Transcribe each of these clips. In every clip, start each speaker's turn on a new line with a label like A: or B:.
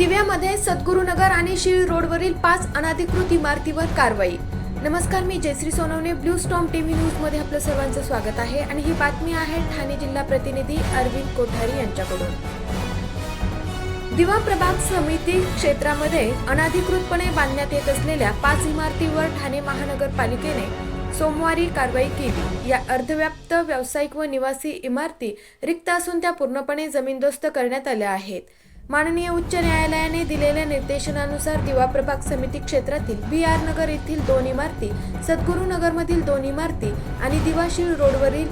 A: दिव्यामध्ये सद्गुरुनगर आणि शिळ रोडवरील पाच अनाधिकृत इमारतीवर कारवाई. नमस्कार मी Jayashree Sonawane. Blue storm TV न्यूजमध्ये आपलं सर्वांचं स्वागत आहे. आणि ही बातमी आहे ठाणे जिल्हा प्रतिनिधी अरविंद कोठारी यांच्याकडून. दिवा प्रभाग समिती क्षेत्रामध्ये अनाधिकृतपणे बांधण्यात येत असलेल्या पाच इमारतीवर ठाणे महानगरपालिकेने सोमवारी कारवाई केली. या अर्धव्याप्त व्यावसायिक व निवासी इमारती रिक्त असून त्या पूर्णपणे जमीनदोस्त करण्यात आल्या आहेत. माननीय उच्च न्यायालयाने दिलेल्या निर्देशनानुसार दिवा प्रभाग समिती क्षेत्रातील बी आर नगर येथील दोन इमारती सद्गुरू नगरमधील दोन इमारती आणि दिवाशीळ रोडवरील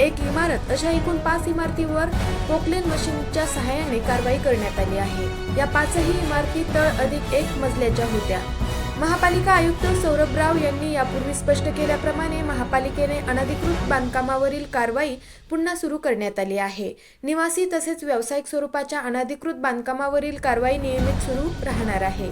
A: एक इमारत अशा एकूण पाच इमारतीवर पोकलेन मशीनच्या सहाय्याने कारवाई करण्यात आली आहे. या पाचही इमारती तळ अधिक एक मजल्याच्या होत्या. महापालिका आयुक्त सौरभ राव यांनी यापूर्वी स्पष्ट केल्याप्रमाणे महापालिकेने अनधिकृत बांधकामावरील कारवाई पुन्हा सुरू करण्यात आली आहे. निवासी तसेच व्यावसायिक स्वरूपाच्या अनधिकृत बांधकामावरील कारवाई नियमित सुरू राहणार आहे.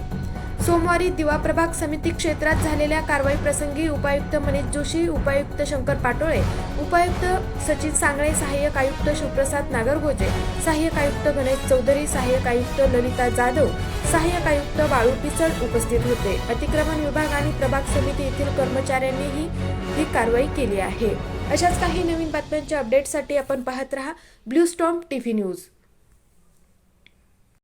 A: सोमवारी दिवा प्रभाग समिती क्षेत्रात झालेल्या कारवाई प्रसंगी उपायुक्त मनीष जोशी उपायुक्त शंकर पाटोळे उपायुक्त सचिन सांगळे सहाय्यक आयुक्त शिवप्रसाद नागरगोजे सहाय्यक आयुक्त गणेश चौधरी सहाय्यक आयुक्त ललिता जाधव सहाय्यक आयुक्त बाळू पिचड उपस्थित होते. अतिक्रमण विभाग आणि प्रभाग समिती येथील कर्मचाऱ्यांनीही ही कारवाई केली आहे. अशाच काही नवीन बातम्यांच्या अपडेटसाठी आपण पाहत रहा ब्लू स्टॉम टीव्ही न्यूज.